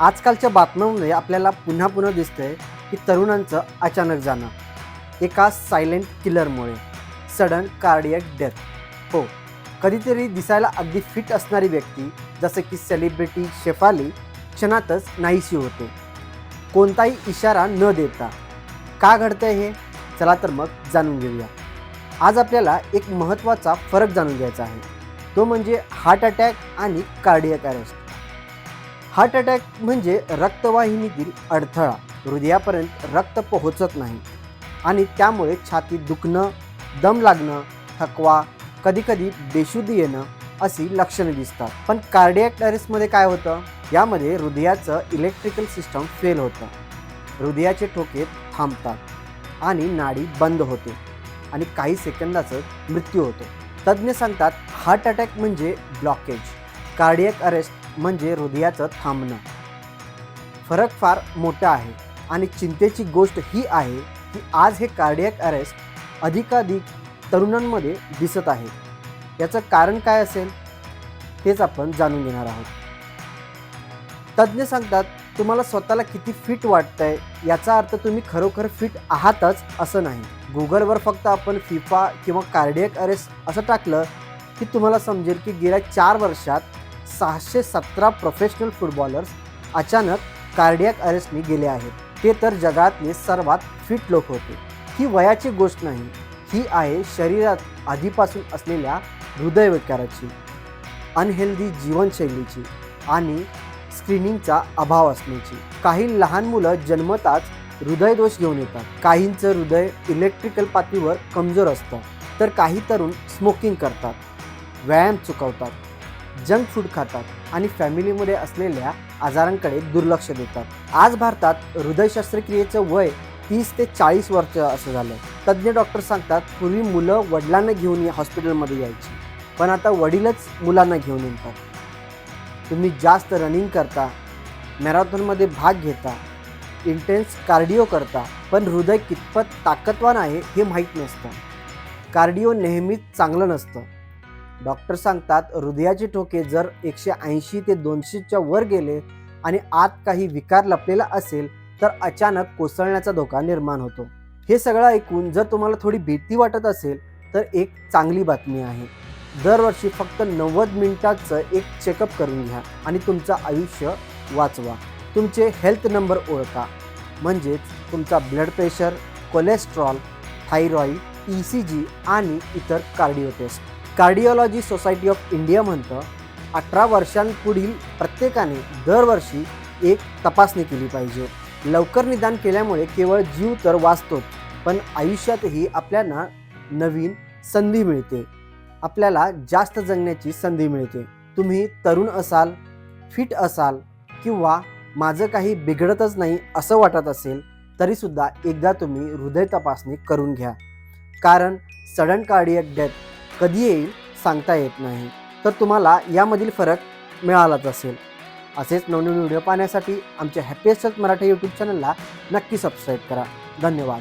आजकालच्या बातम्यांमध्ये आपल्याला पुन्हा पुन्हा दिसतंय की तरुणांचं अचानक जाणं. एका सायलेंट किलरमुळे सडन कार्डियक डेथ हो कधीतरी दिसायला अगदी फिट असणारी व्यक्ती जसं की सेलिब्रिटी शेफाली क्षणातच नाहीशी होते. कोणताही इशारा न देता. का घडतंय हे? चला तर मग जाणून घेऊया. आज आपल्याला एक महत्त्वाचा फरक जाणून घ्यायचा आहे. तो म्हणजे हार्ट अटॅक आणि कार्डियक अरेस्ट हार्ट अटॅक म्हणजे रक्तवाहिनीतील अडथळा. हृदयापर्यंत रक्त पोहोचत नाही आणि त्यामुळे छाती दुखणं दम लागणं थकवा कधीकधी बेशुद्धी येणं अशी लक्षणं दिसतात. पण कार्डियक अरेस्टमध्ये काय होतं? यामध्ये हृदयाचं इलेक्ट्रिकल सिस्टम फेल होतं. हृदयाचे ठोके थांबतात आणि नाडी बंद होते आणि काही सेकंदाचं मृत्यू होतो. तज्ज्ञ सांगतात हार्ट अटॅक म्हणजे ब्लॉकेज कार्डियक अरेस्ट म्हणजे हृदयाचं थांबणं. फरक फार मोठा आहे आणि चिंतेची गोष्ट ही आहे की आज हे कार्डियक अरेस्ट अधिकाधिक तरुणांमध्ये दिसत आहे. याचं कारण काय असेल? तेच आपण जाणून घेणार आहोत. तज्ज्ञ सांगतात तुम्हाला स्वतःला किती फिट वाटतंय? याचा अर्थ तुम्ही खरोखर फिट आहातच असं नाही. गुगलवर फक्त आपण फिफा किंवा कार्डियक अरेस्ट असं टाकलं की तुम्हाला समजेल की गेल्या चार वर्षात सहाशे सतरा प्रोफेशनल फुटबॉलर्स अचानक कार्डियक अरेस्टने गेले आहेत. ते तर जगातले सर्वात फिट लोक होते. ही वयाची गोष्ट नाही. ही आहे शरीरात आधीपासून असलेल्या हृदयविकाराची अनहेल्दी जीवनशैलीची आणि स्क्रीनिंगचा अभाव असण्याची. काही लहान मुलं जन्मताच हृदयदोष घेऊन येतात. काहींचं हृदय इलेक्ट्रिकल पातळीवर कमजोर असतं. तर काही तरुण स्मोकिंग करतात. व्यायाम चुकवतात. जंक फूड खातात आणि फॅमिलीमध्ये असलेल्या आजारांकडे दुर्लक्ष देतात. आज भारतात हृदय शस्त्रक्रियेचं वय तीस ते चाळीस वर्ष असं झालं. तज्ज्ञ डॉक्टर सांगतात पूर्वी मुलं वडिलांना घेऊन या हॉस्पिटलमध्ये यायची पण आता वडीलच मुलांना घेऊन येतात. तुम्ही जास्त रनिंग करता मॅरेथॉनमध्ये भाग घेता इंटेन्स कार्डिओ करता पण हृदय कितपत ताकदवान आहे हे माहीत नसतं. कार्डिओ नेहमीच चांगलं नसतं. डॉक्टर सांगतात हृदयाचे ठोके जर एकशे ऐंशी ते दोनशेच्या वर गेले आणि आत काही विकार लपलेला असेल तर अचानक कोसळण्याचा धोका निर्माण होतो. हे सगळं ऐकून जर तुम्हाला थोडी भीती वाटत असेल तर एक चांगली बातमी आहे. दरवर्षी फक्त नव्वद मिनिटाचं एक चेकअप करून घ्या आणि तुमचं आयुष्य वाचवा. तुमचे हेल्थ नंबर ओळखा. म्हणजेच तुमचा blood pressure cholesterol thyroid E C G आणि इतर cardio test cardiology society of India म्हणतं अठरा वर्षांपुढील प्रत्येकाने दरवर्षी एक तपासणी केली पाहिजे. लवकर निदान केल्यामुळे केवळ जीव तर वाचतोच पण आयुष्यातही आपल्याला नवीन संधी मिळते. आपल्याला जास्त जगण्याची संधी मिळते. तुम्ही तरुण असाल फिट असाल किंवा माझं काही बिघडतच नाही असं वाटत असेल तरीसुद्धा एकदा तुम्ही हृदय तपासणी करून घ्या. कारण सडन कार्डियक डेथ कधी येईल सांगता येत नाही. तर तुम्हाला यामधील फरक मिळालाच असेल. असेच नवनवीन व्हिडिओ पाहण्यासाठी आमच्या हॅपीएस्ट मराठी यूट्यूब चॅनलला नक्की सबस्क्राईब करा. धन्यवाद.